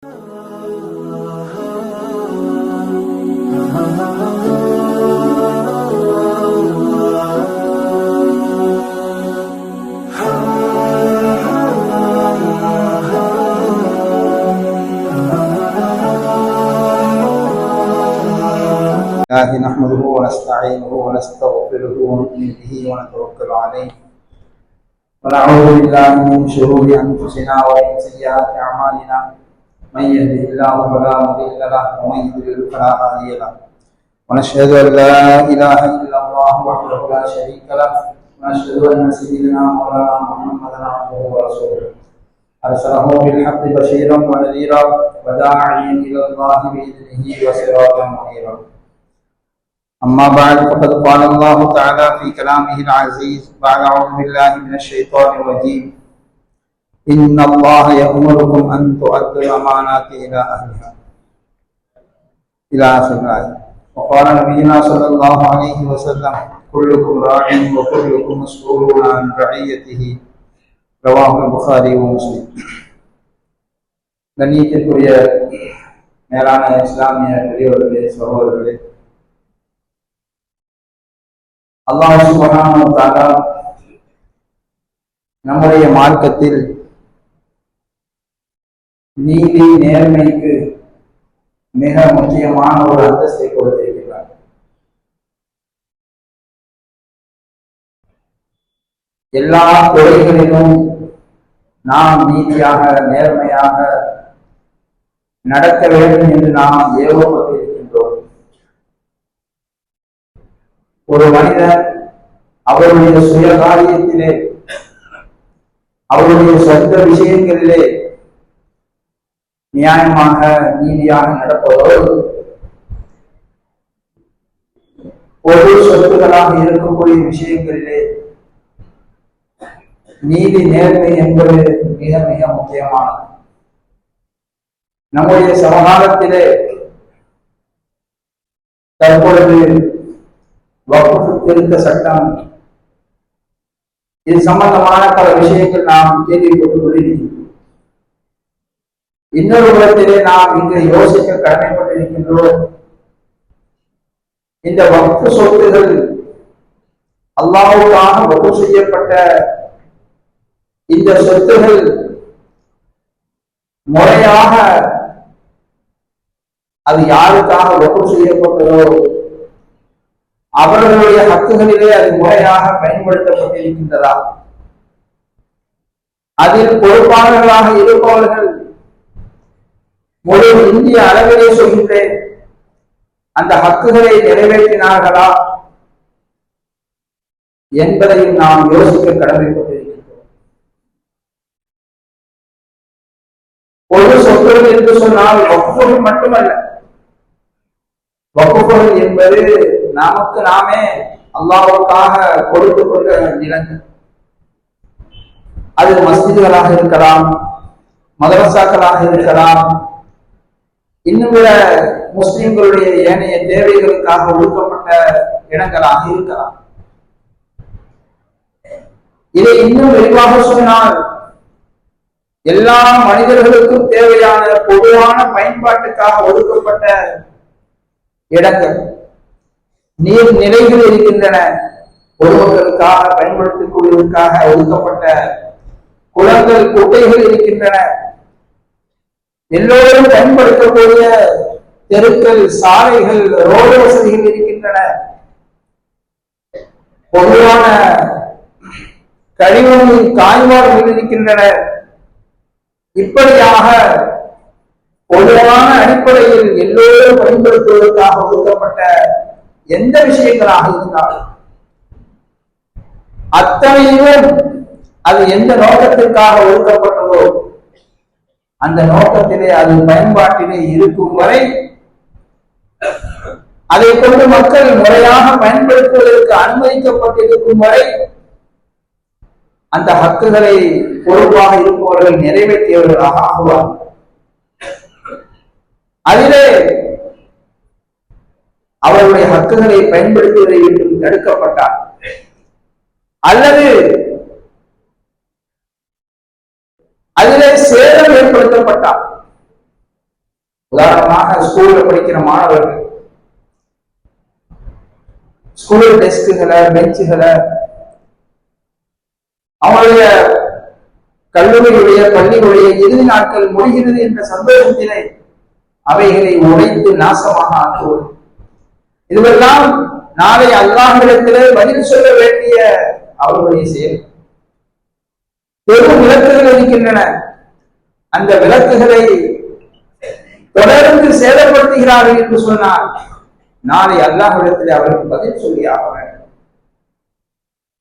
الله نحمده ونستعينه ونستغفره ونؤمن به ونتوكل عليه. ونعوذ بالله من شرور أنفسنا ومن سيئات أعمالنا. من يهده الله فلا مضل له ومن يضلل فلا هادي له. ونشهد أن لا إله إلا الله وحده لا شريك له ونشهد أن سيدنا مولانا محمدا عبده ورسوله. أرسله بالحق بشيرا ونذيرا وداعيا إلى الله بإذنه وسراجا منيرا. أما بعد فقد قال الله تعالى في كلامه العزيز بعد أعوذ بالله من الشيطان الرجيم. إن الله يأمركم أن تؤدوا الأمانات إلى أهلها إلى آخر الآية وقال نبينا صلى الله عليه وسلم كلكم راع وكلكم مسؤول عن رعيته رواه البخاري ومسلم கண்ணியத்திற்குரிய மேலான இஸ்லாமிய பெரியவர்களே சகோதரர்களே அல்லாஹ் சுபஹானஹு தஆலா நம்முடைய மார்க்கத்தில் நீதி நேர்மைக்கு மிக முக்கியமான ஒரு அந்தஸ்தை கொடுத்திருக்கிறார். எல்லா துறைகளிலும் நாம் நீதியாக நேர்மையாக நடக்க வேண்டும் என்று நாம் ஏவப்பட்டிருக்கின்றோம். ஒரு மனிதன் அவருடைய சுய காரியத்திலே அவருடைய சொந்த விஷயங்களிலே நியாயமாக நீதியாக நடப்பதோடு பொது சொத்துக்களாக இருக்கக்கூடிய விஷயங்களிலே நீதி நேர்மை என்பது மிக மிக முக்கியமானது. நம்முடைய சமகாலத்திலே தற்பொழுது வகுப்பு திருத்த சட்டம் இது சம்பந்தமான பல விஷயங்கள் நாம் கேள்விப்பட்டுக் கொண்டிருக்கின்றோம். இன்னொரு புறத்திலே நாம் இங்கு யோசிக்க கடமைப்பட்டிருக்கின்றோம். இந்த வகுப்பு சொத்துகள் அல்லாவுக்காக வகு செய்யப்பட்ட இந்த சொத்துகள் முறையாக அது யாருக்காக வகு செய்யப்பட்டதோ அவர்களுடைய ஹக்குகளிலே அது முறையாக பயன்படுத்தப்பட்டிருக்கின்றதா? அதில் பொறுப்பாளர்களாக இருப்பவர்கள் முழு இந்திய அளவிலே சொல்கின்றேன். அந்த ஹக்குகளை நிறைவேற்றினார்களா என்பதையும் நாம் யோசிக்க கடமைப்பட்டிருக்கின்றோம். பொது சொத்துகள் என்று சொன்னால் வகுப்புகள் மட்டுமல்ல. வகுப்புகள் என்பது நமக்கு நாமே அல்லாவுக்காக கொடுத்து கொண்ட நிலங்கள். அது மஸ்ஜிதுகளாக இருக்கலாம் மதரசாக்களாக இருக்கலாம் இன்னும் பிற முஸ்லிம்களுடைய ஏனைய தேவைகளுக்காக ஒடுக்கப்பட்ட இடங்களாக இருக்கலாம். இதை இன்னும் விரிவாக சொன்னால் எல்லா மனிதர்களுக்கும் தேவையான பொதுவான பயன்பாட்டுக்காக ஒதுக்கப்பட்ட இடங்கள் நீர் நிலைகள் இருக்கின்றன. பொதுமக்களுக்காக பயன்படுத்திக் கொள்வதற்காக ஒதுக்கப்பட்ட குளங்கள் குட்டைகள் இருக்கின்றன. எல்லோரும் பயன்படுத்தக்கூடிய தெருக்கள் சாலைகள் ரோடு வசதிகள் இருக்கின்றன. பொதுவான கழிவுகளின் தாய்மார்கள் இருக்கின்றன. இப்படியாக பொதுவான அடிப்படையில் எல்லோரும் பயன்படுத்துவதற்காக ஒதுக்கப்பட்ட எந்த விஷயங்களாக இருந்தாலும் அத்தனையும் அது எந்த நோக்கத்திற்காக ஒதுக்கப்பட்டதோ அந்த நோக்கத்திலே அது பயன்பாட்டிலே இருக்கும் வரை அதை கொண்டு மக்கள் முறையாக பயன்படுத்துவதற்கு அனுமதிக்கப்பட்டிருக்கும் வரை அந்த ஹக்குகளை பொறுப்பாக இருப்பவர்கள் நிறைவேற்றியவர்களாக ஆகுவார்கள். அதிலே அவருடைய ஹக்குகளை பயன்படுத்துவதை விட்டு தடுக்கப்பட்டார். அல்லது அதிலே சேதம் ஏற்படுத்தப்பட்டார். உதாரணமாக ஸ்கூல்ல படிக்கிற மாணவர்கள் ஸ்கூல் டெஸ்க்குகளை பெஞ்சுகளை அவங்களுடைய கல்லூரியுடைய பள்ளியுடைய இறுதி நாட்கள் முடிகிறது என்ற சந்தோஷத்திலே அவைகளை உடைத்து நாசமாக ஆக்குவது இதுவெல்லாம் நாளை அல்லாஹிடத்திலே பதில் சொல்ல வேண்டிய அவர்களுடைய செயல். பெரும் விளக்குகள் இருக்கின்றன. அந்த விளக்குகளை தொடர்ந்து சேதப்படுத்துகிறார்கள் என்று சொன்னால் நாளை அல்லாஹிடத்தில் அவர்கள் பதில் சொல்லி ஆக வேண்டும்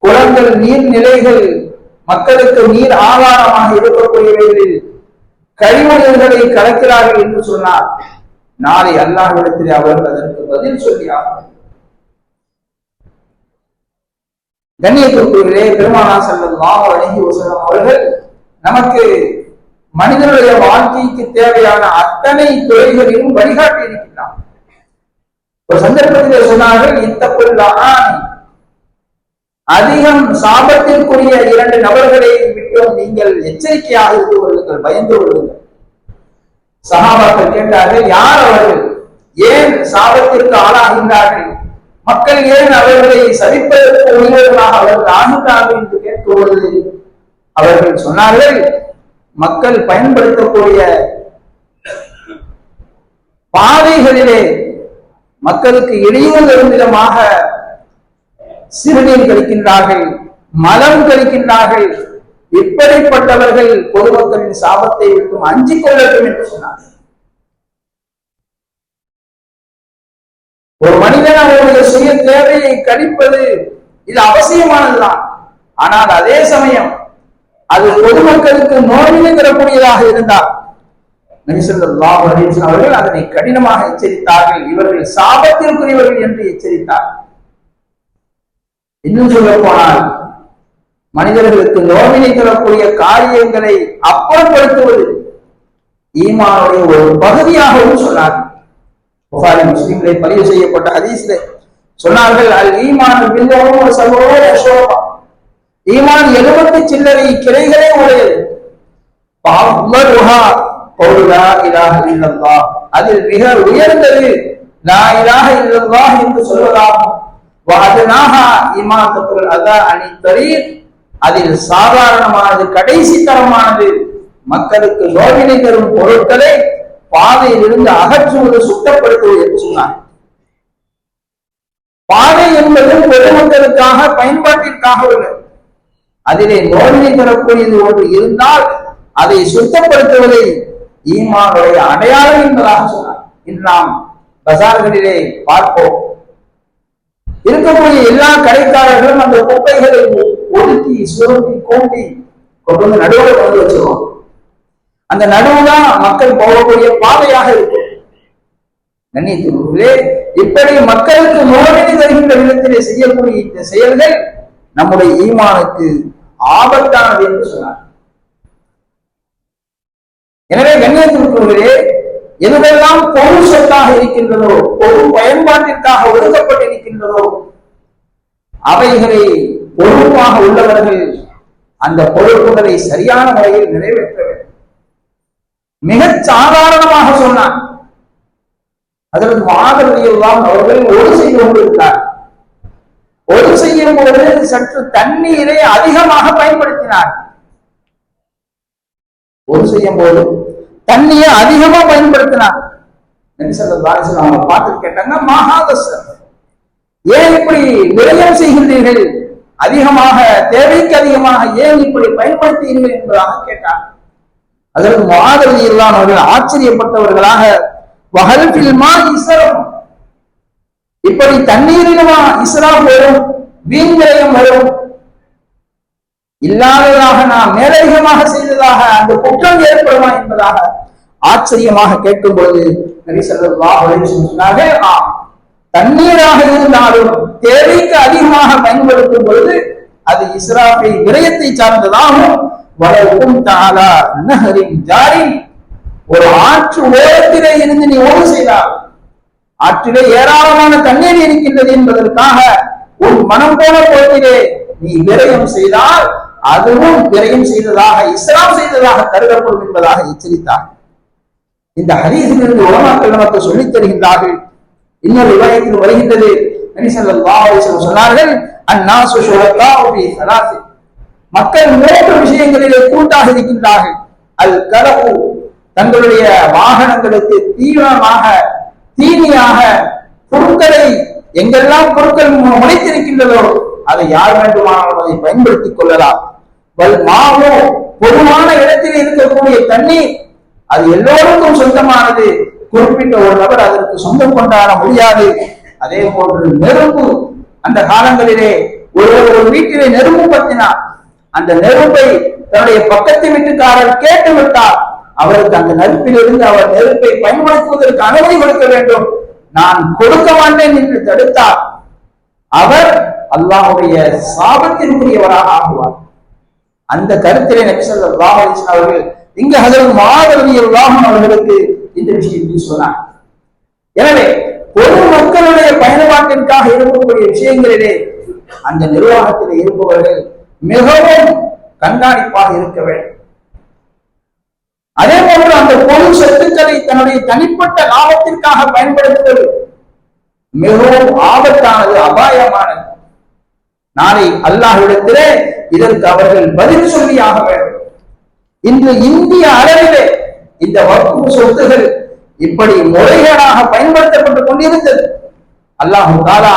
குளங்கள் நீர்நிலைகள் மக்களுக்கு நீர் ஆதாரமாக இருக்கக்கூடியவைகளில் கழிவுநீர்களை கலக்கிறார்கள் என்று சொன்னார் நாளை அல்லாஹிடத்தில் அவர்கள் அதற்கு பதில் சொல்லி ஆக வேண்டும் கண்ணியத்திற்குள்ளே பெருமானா செல்லம் அழகி வசலம் அவர்கள் நமக்கு மனிதனுடைய வாழ்க்கைக்கு தேவையான அத்தனை துறைகளிலும் வழிகாட்டி இருக்கின்றார் ஒரு சந்தர்ப்பத்தில் சொன்னார்கள் இத்தப்புள்ளான் அதிகம் சாபத்திற்குரிய இரண்டு நபர்களை விட்டும். நீங்கள் எச்சரிக்கையாக இருந்து கொள்ளுங்கள் பயந்து கொள்ளுங்கள். சகாபாக்கள் கேட்டார்கள் யார் அவர்கள்? ஏன் சாபத்திற்கு ஆளாகின்றார்கள்? மக்கள் ஏன் அவர்களை சதிப்பதற்கு உரியவர்களாக அவர்கள் ஆகின்றார்கள் என்று கேட்கும்போது அவர்கள் சொன்னார்கள் மக்கள் பயன்படுத்தக்கூடிய பாதைகளிலே மக்களுக்கு இடையூறு தரும் விதமாக சிறுநீர் கழிக்கின்றார்கள் மலம் கழிக்கின்றார்கள். இப்படிப்பட்டவர்கள் பொதுமக்களின் சாபத்தை விட்டும் அஞ்சிக் கொள்ளட்டும் என்று சொன்னார்கள். ஒரு மனிதன் அவருடைய சுய தேவையை கழிப்பது இது அவசியமானதுதான். ஆனால் அதே சமயம் அது பொதுமக்களுக்கு நோயினை தரக்கூடியதாக இருந்தால் அவர்கள் அதனை கடினமாக எச்சரித்தார்கள். இவர்கள் சாபத்திற்குரியவர்கள் என்று எச்சரித்தார். இன்னும் சொல்ல போனால் மனிதர்களுக்கு நோவினை தரக்கூடிய காரியங்களை அப்புறப்படுத்துவது ஈமானுடைய ஒரு பகுதியாகவும் சொன்னார் புகாரி முஸ்லீம்களை பதிவு செய்யப்பட்ட ஹதீஸ்ல சொன்னார்கள் அல் ஈமான் பில்லவும் சகோதர அசோகா ஈமான் எழுபத்தி சில்லறை கிளைகளே உடையது. அதில் மிக உயர்ந்தது லா இலாஹ இல்லல்லாஹ் என்று சொல்வதாகும் அதில் சாதாரணமானது கடைசி தரமானது மக்களுக்கு நோவினை தரும் பொருட்களை பாதையிலிருந்து அகற்றுவது சுத்தப்படுத்துவது என்று சொன்னார். பாதை என்பது பொதுமக்களுக்காக பயன்பாட்டிற்காக உள்ளது அதிலே நோயினை தரக்கூடியது ஒன்று இருந்தால் அதை சுத்தப்படுத்துவதை ஈமானுடைய அடையாளம் என்பதாக சொன்னார். இன்று நாம் பசார்களிலே பார்ப்போம். இருக்கக்கூடிய எல்லா கடைக்காரர்களும் அந்த குப்பைகளை ஒதுக்கி சுருக்கி கூட்டி கொண்டு வந்து நடுவில் கொண்டு வச்சிருவோம் அந்த நடுவுதான் மக்கள் போகக்கூடிய பாதையாக இருக்கும். கண்ணியத்திலே இப்படி மக்களுக்கு நோயினை தருகின்ற விதத்திலே செய்யக்கூடிய இந்த செயல்கள் நம்முடைய ஈமானுக்கு ஆபத்தானது என்று சொன்னார் எனவே கண்ணியத்திற்குள்ளே எதுவெல்லாம் பொது சொத்தாக இருக்கின்றதோ பொது பயன்பாட்டிற்காக ஒதுக்கப்பட்டிருக்கின்றதோ அவைகளை பொறுப்பாக உள்ளவர்கள் அந்த பொறுப்புகளை சரியான முறையில் நிறைவேற்ற மிக சாதாரணமாக சொன்னார் அதற்கு மாதிரியெல்லாம் அவர்கள் ஒரு செய்து கொண்டிருந்தார். ஒரு செய்யும் போது சற்று தண்ணீரை அதிகமாக பயன்படுத்தினார். ஒரு செய்யும் போது தண்ணியை அதிகமா பயன்படுத்தினார். அவங்க பார்த்து கேட்டாங்க மகாதசர் ஏன் இப்படி விரயம் செய்கின்றீர்கள்? அதிகமாக தேவைக்கு அதிகமாக ஏன் இப்படி பயன்படுத்துகிறீர்கள்? என்பதாக கேட்டார். அதற்கு மாதவி எல்லாம் அவர்கள் ஆச்சரியப்பட்டவர்களாக வகல்பில்மா இசரம் இப்படி தண்ணீரிலுமா இஸ்லாம் வரும் வீண் வரும். இல்லாததாக நாம் மேலதிகமாக செய்ததாக அந்த குற்றம் ஏற்படுமா என்பதாக ஆச்சரியமாக கேட்கும் பொழுது ஆ தண்ணீராக இருந்தாலும் தேவைக்கு அதிகமாக பயன்படுத்தும் பொழுது அது இஸ்ராஃபை விரயத்தை சார்ந்ததாகவும் வளர்க்கும் தாலா நகரின் ஜாரி ஒரு ஆற்று ஓரத்திலே இருந்து நீ ஓடு செய்தார் ஆற்றிலே ஏராளமான தண்ணீர் இருக்கின்றது என்பதற்காக உன் மனம் போன போட்டிலே நீ விரயம் செய்தால் அதுவும் விரயம் செய்ததாக இஸ்லாம் செய்ததாக கருதப்படும் என்பதாக எச்சரித்தார். இந்த ஹரீசிலிருந்து உலமாக்கள் நமக்கு சொல்லித் தருகின்றார்கள். இன்னொரு விவாதத்தில் வருகின்றது. சொன்னார்கள் அன்னாசு ஷுரகாஉ மக்கள் மூன்று விஷயங்களிலே கூட்டாக இருக்கின்றார்கள் அல் கலவு தங்களுடைய வாகனங்களுக்கு தீவிரமாக தீனியாக பொருட்களை எங்கெல்லாம் பொருட்கள் முளைத்திருக்கின்றதோ அதை யார் வேண்டுமானாலும் அதை பயன்படுத்திக் கொள்ளலாம். வல் மாவோ பொதுவான இடத்தில் இருக்கக்கூடிய தண்ணீர் அது எல்லோருக்கும் சொந்தமானது. குறிப்பிட்ட ஒரு நபர் அதற்கு சொந்தம் கொண்டாட முடியாது. அதே போன்று நெருப்பு அந்த காலங்களிலே ஒருவர் ஒரு வீட்டிலே நெருப்பு பத்தினார் அந்த நெருப்பை தன்னுடைய பக்கத்து வீட்டுக்காரர் கேட்டு விட்டார். அவருக்கு அந்த நெருப்பிலிருந்து அவர் நெருப்பை பயன்படுத்துவதற்கு அனுமதி கொடுக்க வேண்டும். நான் கொடுக்க மாட்டேன் என்று தடுத்தார். அவர் அல்லாஹ்வுடைய சாபத்திற்குரியவராக ஆகுவார். அந்த கருத்திலே நபி ஸல்லல்லாஹு அவர்கள் இங்க ஹஜரத் முஆத் ரலியல்லாஹு அவர்களுக்கு இந்த விஷயத்தை சொன்னார். எனவே பொது மக்களுடைய பயன்பாட்டிற்காக இருக்கக்கூடிய விஷயங்களிலே அந்த நிர்வாகத்தில் இருப்பவர்கள் மிகவும் கண்காணிப்பாக இருக்க வேண்டும். அதே போன்று அந்த பொது சொத்துக்களை தன்னுடைய தனிப்பட்ட லாபத்திற்காக பயன்படுத்துவது மிகவும் ஆபத்தானது அபாயமானது. நாளை அல்லாஹிடத்திலே இதற்கு அவர்கள் பதில் சொல்லியாக வேண்டும். இன்று இந்திய அளவிலே இந்த வகுப்பு சொத்துகள் இப்படி முறைகேடாக பயன்படுத்தப்பட்டுக் கொண்டிருந்தது. அல்லாஹு தாலா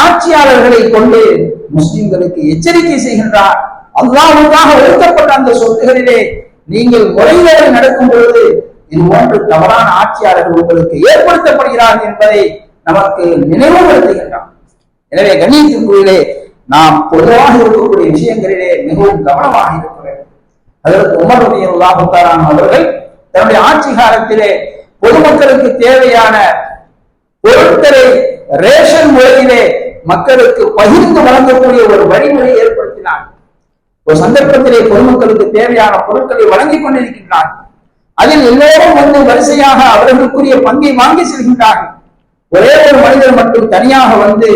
ஆட்சியாளர்களை கொண்டு முஸ்லிம்களுக்கு எச்சரிக்கை செய்கின்றார். அல்லாவுக்காக ஒதுக்கப்பட்ட அந்த சொத்துகளிலே நீங்கள் முறைகேடு நடக்கும் பொழுது இது போன்று தவறான ஆட்சியாளர்கள் உங்களுக்கு ஏற்படுத்தப்படுகிறார்கள் என்பதை நமக்கு நினைவுபடுத்துகின்றார். எனவே கணியத்திற்குள்ளே நாம் பொதுவாக இருக்கக்கூடிய விஷயங்களிலே மிகவும் கவனமாக இருக்க வேண்டும். அதற்கு உமருடைய ரலியல்லாஹு அவர்கள் தன்னுடைய ஆட்சி காலத்திலே பொதுமக்களுக்கு தேவையான பொருட்களை ரேஷன் முறையிலே மக்களுக்கு பகிர்ந்து வழங்கக்கூடிய ஒரு வழிமுறையை ஏற்படுத்தினார். ஒரு சந்தர்ப்பத்திலே பொதுமக்களுக்கு தேவையான பொருட்களை வழங்கிக் கொண்டிருக்கின்றார். அதில் எல்லோரும் வந்து வரிசையாக அவர்களுக்குரிய பங்கை வாங்கி செல்கின்றார்கள். ஒரே ஒரு மனிதர் மட்டும் தனியாக வந்து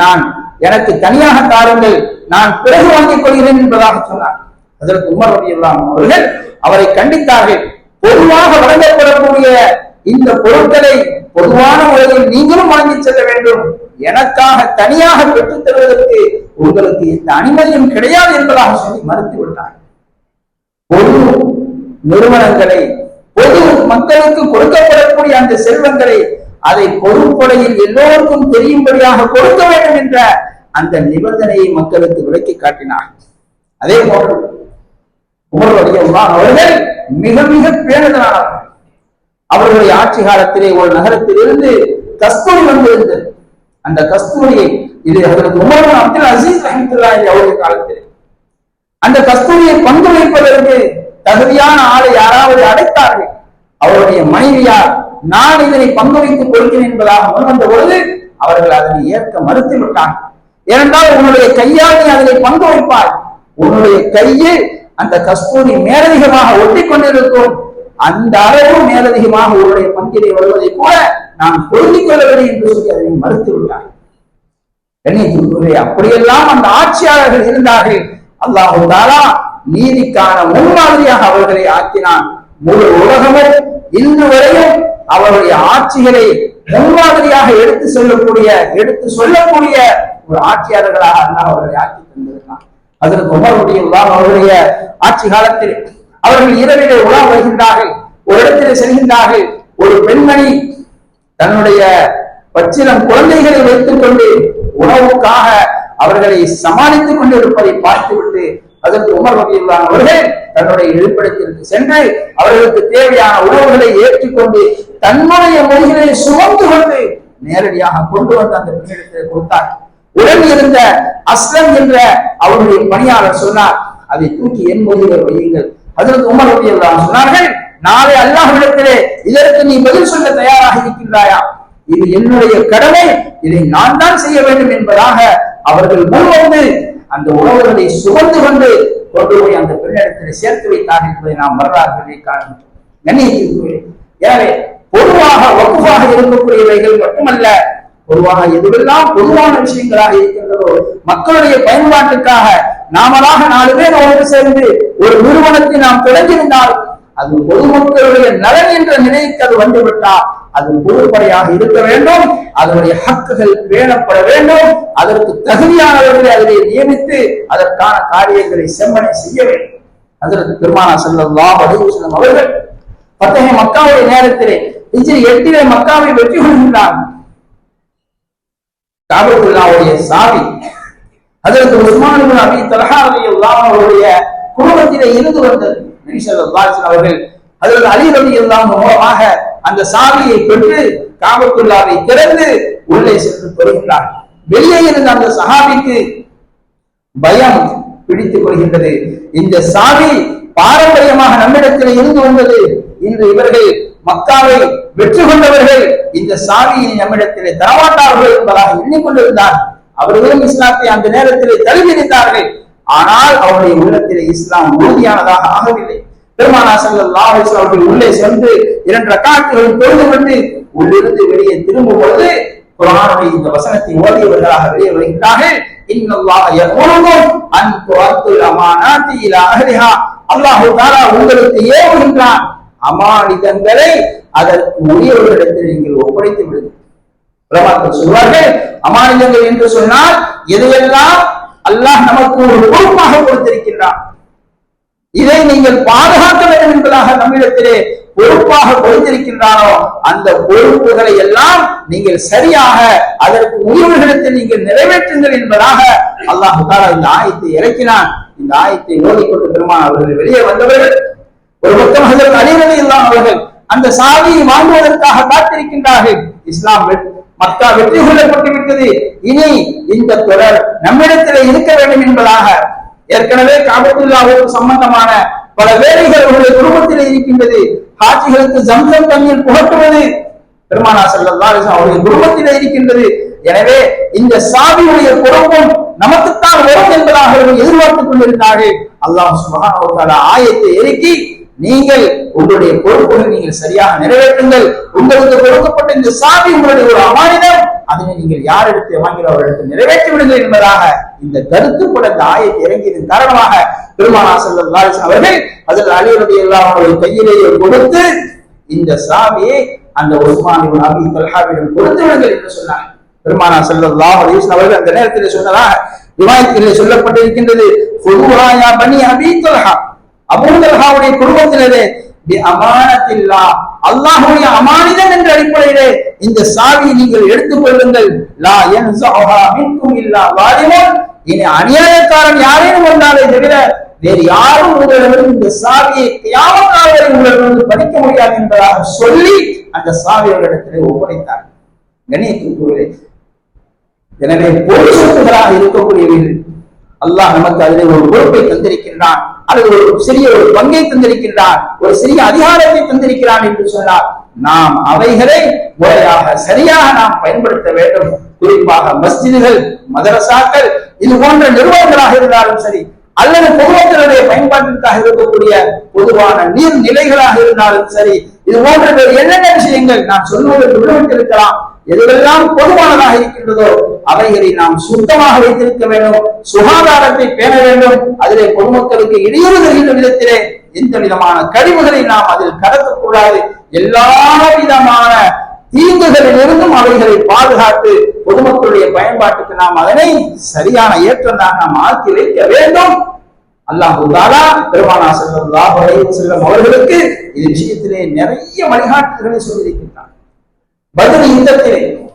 நான் எனக்கு தனியாக தாருங்கள் நான் பிறகு வாங்கிக் கொள்கிறேன் என்பதாக சொன்னார். அதற்கு உமர் ரலியல்லாஹு அவர்கள் அவரை கண்டித்தார்கள். பொதுவாக வழங்கப்படக்கூடிய இந்த பொருட்களை பொதுவான முறையில் நீங்களும் வாங்கிச் செல்ல வேண்டும். எனக்காக தனியாக பெற்றுத் தருவதற்கு உங்களுக்கு எந்த அனுமதியும் கிடையாது என்பதாக சொல்லி மறுத்துவிட்டார். பொது நிறுவனங்களை பொது மக்களுக்கு கொடுக்கப்படக்கூடிய அந்த செல்வங்களை அதை பொதுப்படையில் எல்லோருக்கும் தெரியும்படியாக கொடுக்க வேண்டும் என்ற அந்த நிபந்தனையை மக்களுக்கு விளக்கி காட்டினார். அதே போன்று உங்களுடைய அவர்கள் மிக மிக பேணுதலானவர்கள் அவர்களுடைய ஆட்சி காலத்திலே ஒரு நகரத்தில் இருந்து கஸ்தூரி வந்திருந்தது அந்த கஸ்தூரியை இது அதற்கு உமர் அப்துல் அசீஸ் ரஹமத்துல்லாஹி அவருடைய காலத்திலே. அந்த கஸ்தூரியை பங்கு வைப்பதற்கு தகுதியான ஆளை யாராவது அடைத்தார்கள். அவருடைய மனைவியார் நான் இதனை பங்கு வைத்துக் கொள்கிறேன் என்பதாக முன்வந்த பொழுது அவர்கள் அதனை ஏற்க மறுத்து விட்டார்கள். ஏனென்றால் உன்னுடைய கையால் நீ அதனை பங்கு வைப்பார் உன்னுடைய கையில் அந்த கஸ்தூரி மேலதிகமாக ஒட்டி கொண்டிருக்கும் அந்த அளவு மேலதிகமாக உங்களுடைய பங்கிலே வருவதை போல நான் பொருந்திக் கொள்ளவில்லை என்று சொல்லி அதனை மறுத்து விட்டார் கண்ணியத்திற்குரிய அப்படியெல்லாம் அந்த ஆட்சியாளர்கள் இருந்தார்கள். அல்லாஹு தாலா நீதிக்கான முன்மாதிரியாக அவர்களை ஆக்கினான். முழு உலகமும் இன்று வரையும் அவருடைய ஆட்சிகளை முன்மாதிரியாக எடுத்து சொல்லக்கூடிய எடுத்து சொல்லக்கூடிய ஒரு ஆட்சியாளர்களாக அல்லாஹ் அவர்களை ஆக்கி தந்திருக்கான் அதற்கு உமருடைய உலா அவருடைய ஆட்சி காலத்தில் அவர்கள் இரவிலே உலா வருகின்றார்கள் ஒரு இடத்திலே செல்கின்றார்கள். ஒரு பெண்மணி தன்னுடைய பச்சிலம் குழந்தைகளை வைத்துக் கொண்டு உணவுக்காக அவர்களை சமாளித்துக் கொண்டிருப்பதை பார்த்துவிட்டு அதற்கு உமர் ரபியுல்லான் அவர்கள் தன்னுடைய இருப்பிடத்திற்கு சென்று அவர்களுக்கு தேவையான உணவுகளை ஏற்றிக்கொண்டு தன்னுடைய மொழிகளை சுமந்து கொண்டு நேரடியாக கொண்டு வந்து அந்த பெண்ணிடத்தில் கொடுத்தார். உடன் இருந்த அஸ்லம் என்ற அவருடைய பணியாளர் சொன்னார் அதை தூக்கி என் மொழிகள் வையுங்கள். அதற்கு உமர் ரபியுல்லான் சொன்னார்கள் நாளை அல்லாஹ்விடத்திலே இதற்கு நீ பதில் சொல்ல தயாராக இருக்கின்றாயா? இது என்னுடைய கடமை இதை நான் தான் செய்ய வேண்டும் என்பதாக அவர்கள் முன் வந்து அந்த உறவுகளை சுமந்து கொண்டு கொண்டு போய் அந்த பெண்ணிடத்தில் சேர்த்து வைத்தார் என்பதை நாம் வரலாறுகளை காண்கின்றோம் எனவே பொதுவாக வகுப்பாக இருக்கக்கூடியவைகள் மட்டுமல்ல பொதுவாக எதுவெல்லாம் பொதுவான விஷயங்களாக இருக்கின்றதோ மக்களுடைய பயன்பாட்டுக்காக நாமளாக நாலு பேர் ஒன்று சேர்ந்து ஒரு நிறுவனத்தை நாம் தொடங்கியிருந்தால் அது பொதுமக்களுடைய நலன் என்ற நிலைக்கு அது வந்துவிட்டால் அது பொதுப்படையாக இருக்க வேண்டும் அதனுடைய ஹக்குகள் பேணப்பட வேண்டும் அதற்கு தகுதியானவர்களை அதிலே நியமித்து அதற்கான காரியங்களை செம்மனை செய்ய வேண்டும். அதற்கு பெருமானா செல்லா அலைஹிவஸல்லம் அவர்கள் பத்தகைய மக்காவுடைய நேரத்திலே இஜி எட்டிலே மக்காவை வெற்றி கொள்கின்றார் காபத்துல்லாவுடைய சாவி அதற்கு உஸ்மான் அபி தல்ஹா ரலியல்லாஹு அவருடைய குடும்பத்திலே இருந்து வந்தது அவர்கள் அதற்கு அலி ரலியல்லாஹு மூலமாக அந்த சாவியை பெற்று காபத்துல்லாவை திறந்து உள்ளே சென்று பெறுகிறார் வெளியே இருந்த அந்த சஹாபிக்கு பயம் பிடித்துக் கொள்கின்றது. இந்த சாவி பாரம்பரியமாக நம்மிடத்தில் இருந்து வந்தது. இன்று இவர்கள் மக்காவை வெற்றி கொண்டவர்கள் இந்த சாவியை நம்மிடத்திலே தரமாட்டார்கள் என்பதாக எண்ணிக்கொண்டிருந்தார் அவர்களும் இஸ்லாத்தை அந்த நேரத்திலே தழுவியிருந்தார்கள் ஆனால் அவருடைய உள்ளத்திலே இஸ்லாம் உறுதியானதாக ஆகவில்லை. பெருமானா ஸல்லல்லாஹு அவர்கள் உள்ளே சென்று இரண்டு ரக்காத்துகளை தொழுது கொண்டு உள்ளிருந்து வெளியே திரும்பும் பொழுது குரானுடைய இந்த வசனத்தை ஓதியவர்களாக வெளியே வருகின்றார்கள் இன்னும் யமுருக்கும் அன் துஅத்துல் உங்களுக்கு ஏவுகின்றான். அமானிதங்களை அதற்கு உரியவர்களிடத்தில் நீங்கள் ஒப்படைத்து விடுங்கள். உலமாக்கள் சொல்வார்கள் அமானிதங்கள் என்று சொன்னால் எதுவெல்லாம் அல்லாஹ் நமக்கு ஒரு பொறுப்பாக கொடுத்திருக்கின்றான். இதை நீங்கள் பாதுகாக்க வேண்டும் என்பதாக நம்மிடத்திலே பொறுப்பாக கொடுத்திருக்கின்றானோ அந்த பொறுப்புகளை எல்லாம் நீங்கள் சரியாக அதற்கு உரியவர்களிடத்தில் நீங்கள் நிறைவேற்றுங்கள் என்பதாக அல்லாஹ் இந்த ஆயத்தை இறக்கினான். இந்த ஆயத்தை ஓதிக்கொண்டு பெருமான் அவர்கள் வெளியே வந்தவர்கள் ஒரு பக்கம் ஹஜரத் அலி ரலியல்லாஹு அவர்கள் அந்த சாவியை வாங்குவதற்காக காத்திருக்கின்றார்கள். இஸ்லாம் மக்கா வெற்றி கொள்ளப்பட்டு விட்டது. இனி இந்த தொடர் நம்மிடத்திலே இருக்க வேண்டும் என்பதாக ஏற்கனவே காபத்துல்லாவுக்கு சம்பந்தமான பல வேலைகள் அவருடைய குடும்பத்தில் இருக்கின்றது. ஹாஜிகளுக்கு ஜம்சம் தண்ணீர் புகட்டுவது பெருமானா செல்லா அவருடைய குடும்பத்திலே இருக்கின்றது. எனவே இந்த சாவியுடைய குடும்பம் நமக்குத்தான் வரும் என்பதாக அவர்கள் எதிர்பார்த்துக் கொண்டிருந்தார்கள். அல்லாஹ் சுப்ஹானஹு வ தஆலா ஆயத்தை இறக்கி நீங்கள் உங்களுடைய பொறுப்புகளை நீங்கள் சரியாக நிறைவேற்றுங்கள். உங்களுக்கு கொடுக்கப்பட்ட இந்த சாமி உங்களுடைய ஒரு அமானிதம். அதனை நீங்கள் யாரிடத்தை வாங்கினோ அவர்களுக்கு நிறைவேற்றி விடுங்கள் என்பதாக இந்த கருத்துப்பட இந்த ஆயத்தை இறங்கியதன் காரணமாக பெருமானா ஸல்லல்லாஹு அவர்கள் அதில் அலி எல்லாம் அவருடைய கையிலேயே கொடுத்து இந்த சாமியை அந்த உஸ்மான் அபி தல்ஹாவிடம் கொடுத்து விடுங்கள் என்று சொன்னார் பெருமானா ஸல்லல்லாஹு அவர்கள் அந்த நேரத்தில் சொன்னதாக விவாதத்திலே சொல்லப்பட்டிருக்கின்றது. பொதுவாயா யா அபி தல்ஹா. அபூதல்ஹாவுடைய குடும்பத்தினரே அமானத்தில்லா அல்லாஹுடைய அமானிதம் என்ற அடிப்படையிலே இந்த சாவியை நீங்கள் எடுத்துக் கொள்ளுங்கள். லா யன்ஸஹா மின்கும் இல்லா வாரிமோ இனி அநியாயக்காரன் யாரேனும் வந்தாலே தவிர வேறு யாரும் உங்களிடம் இந்த சாவியை கியாமத் நாள் உங்களிடம் படிக்க முடியாது என்பதாக சொல்லி அந்த சாவியோரிடத்திலே ஒப்படைத்தார். கணியத்திற்குரிய எனவே பொது சொத்துகளாக இருக்கக்கூடியவர்கள் அல்லாஹ் நமக்கு அதிலே ஒரு பொறுப்பை தந்திருக்கின்றான். அல்லது ஒரு சிறிய ஒரு பங்கை தந்திருக்கின்றான் ஒரு சிறிய அதிகாரத்தை தந்திருக்கிறான் என்று சொன்னால் நாம் அவைகளை முறையாக சரியாக நாம் பயன்படுத்த வேண்டும். குறிப்பாக மஸ்ஜிதுகள் மதரசாக்கள் இது போன்ற நிறுவனங்களாக இருந்தாலும் சரி அல்லது பொதுமக்களுடைய பயன்பாட்டிற்காக இருக்கக்கூடிய பொதுவான நீர் நிலைகளாக இருந்தாலும் சரி இது போன்ற என்னென்ன விஷயங்கள் நான் சொல்லுவதற்கு விடுவித்திருக்கலாம் எதுவெல்லாம் பொதுவானதாக இருக்கின்றதோ அவைகளை நாம் சுத்தமாக வைத்திருக்க வேண்டும். சுகாதாரத்தை பேண வேண்டும். அதிலே பொதுமக்களுக்கு இடையூறு தருகின்ற விதத்திலே எந்த விதமான கழிவுகளை நாம் அதில் கடத்தக்கூடாது எல்லா விதமான தீங்குகளிலிருந்தும் அவைகளை பாதுகாத்து பொதுமக்களுடைய பயன்பாட்டுக்கு நாம் அதனை சரியான ஏற்றதாக நாம் ஆக்கி வைக்க வேண்டும். அல்லாஹுதாலா பெருமானா ஸல்லல்லாஹு அலைஹி அவர்களுக்கு இது விஷயத்திலே நிறைய வழிகாட்டுதல்களை சொல்லியிருக்கின்றார் பதில் யுத்தத்திலே.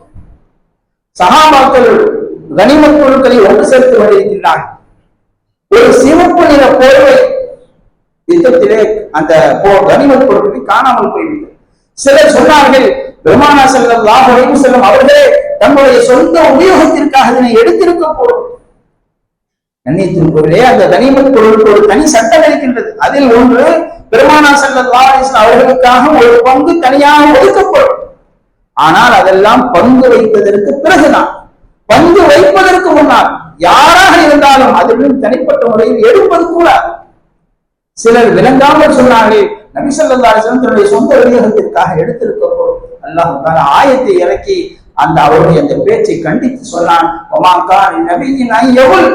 சகாபாக்கள் கனிமத் பொருட்களை ஒன்று சேர்த்து கொண்டிருக்கின்றார்கள் ஒரு சிவப்பு நிற போர்வை யுத்தத்திலே அந்த போ- கனிமத் பொருட்களை காணாமல் போய்விட்டது. சிலர் சொன்னார்கள் பெருமானா செல்லம் அலைஹி செல்லும் அவர்களே தங்களுடைய சொந்த உபயோகத்திற்காக இதனை எடுத்திருக்க போதும் கண்ணியத்திற்குள்ளே அந்த கனிமத் பொருளுக்கு ஒரு தனி சட்டம் இருக்கின்றது. அதில் ஒன்று பெருமானா ஸல்லல்லாஹு அவர்களுக்காக ஒரு பங்கு தனியாக ஒதுக்கப்படும். ஆனால் அதெல்லாம் பங்கு வைப்பதற்கு பிறகுதான். பங்கு வைப்பதற்கு முன்னால் யாராக இருந்தாலும் அதிலும் தனிப்பட்ட முறையில் எடுப்பது கூட. சிலர் விளங்காமல் சொன்னார்களே நபி ஸல்லல்லாஹு தன்னுடைய சொந்த விநியோகத்திற்காக எடுத்திருக்கப்போம் அல்லாஹ் தஆலா ஆயத்தை இறக்கி அந்த அவருடைய அந்த பேச்சை கண்டித்து சொன்னான். ஒமா நபியின் எவள்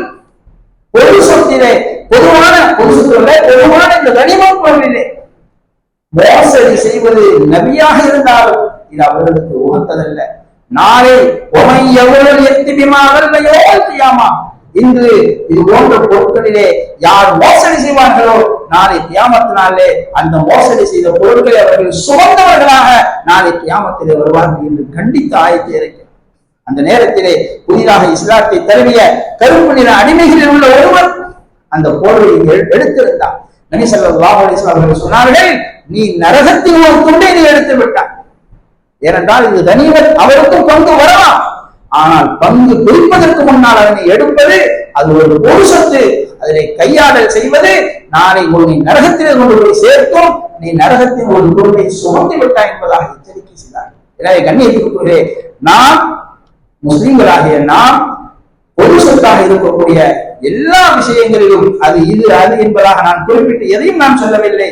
பொது சொத்திலே பொதுவான பொது சொத்துல பொதுவான இந்த தனிமம் பொருளிலே மோசடி செய்வது நபியாக இருந்தாலும் இது அவர்களுக்கு உகத்ததல்ல நாளை உமை எவ்வளவு எத்திபிமாவல்லையோ செய்யாமா? இன்று இது போன்ற பொருட்களிலே யார் மோசடி செய்வார்களோ நாளை தியாமத்தினாலே அந்த மோசடி செய்த பொருட்களை அவர்கள் சுமந்தவர்களாக நாளை தியாமத்திலே வருவார்கள் என்று கண்டித்து ஆயத்தை இருக்கிறார் அந்த நேரத்திலே புதிதாக இஸ்லாத்தை தழுவிய கருப்பு நிற அடிமைகளில் உள்ள ஒருவர் அந்த போர்வை எடுத்திருந்தார். நபி அவர்கள் சொன்னார்கள் நீ நரகத்தின் ஒரு துண்டை நீ எடுத்து விட்டார் ஏனென்றால் இது கனிமத் அவருக்கும் பங்கு வரலாம். ஆனால் பங்கு பிரிப்பதற்கு முன்னால் அதனை எடுப்பது அது ஒரு பொது சொத்து. அதனை கையாடல் செய்வது நாளை உன்னை நரகத்திலே கொண்டு போய் நீ நரகத்தின் ஒரு பொருளை சுமந்து விட்டாய் என்பதாக எச்சரிக்கை செய்தார். எனவே கண்ணியத்திற்குள்ளே நாம் முஸ்லிம்களாகிய நாம் பொது சொத்தாக இருக்கக்கூடிய எல்லா விஷயங்களிலும் அது இது அது என்பதாக நான் குறிப்பிட்டு எதையும் நான் சொல்லவில்லை.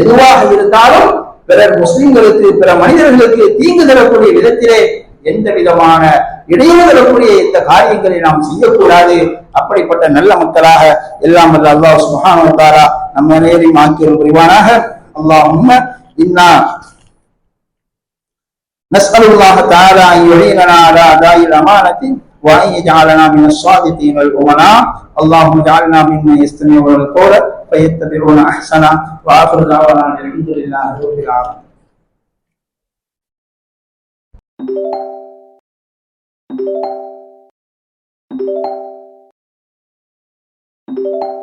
எதுவாக இருந்தாலும் பிறர் முஸ்லிம்களுக்கு பிற மனிதர்களுக்கு தீங்கு தரக்கூடிய விதத்திலே எந்த விதமான இடையூறு தரக்கூடிய இந்த காரியங்களை நாம் செய்யக்கூடாது அப்படிப்பட்ட நல்ல மக்களாக எல்லாம் வல்ல அல்லாஹ் சுப்ஹானஹு வ தஆலா நம்ம நேரையும் ஆக்கியும் புரிவானாக அல்லாஹும்ம இன்னா نسأل الله تعالى أن يعيننا على أداء الأمانة وأن يجعلنا من الصادقين والأمناء اللهم اجعلنا ممن يستمعون القول فيتبعون احسنه واخر دعوانا الحمد لله رب العالمين Thank you.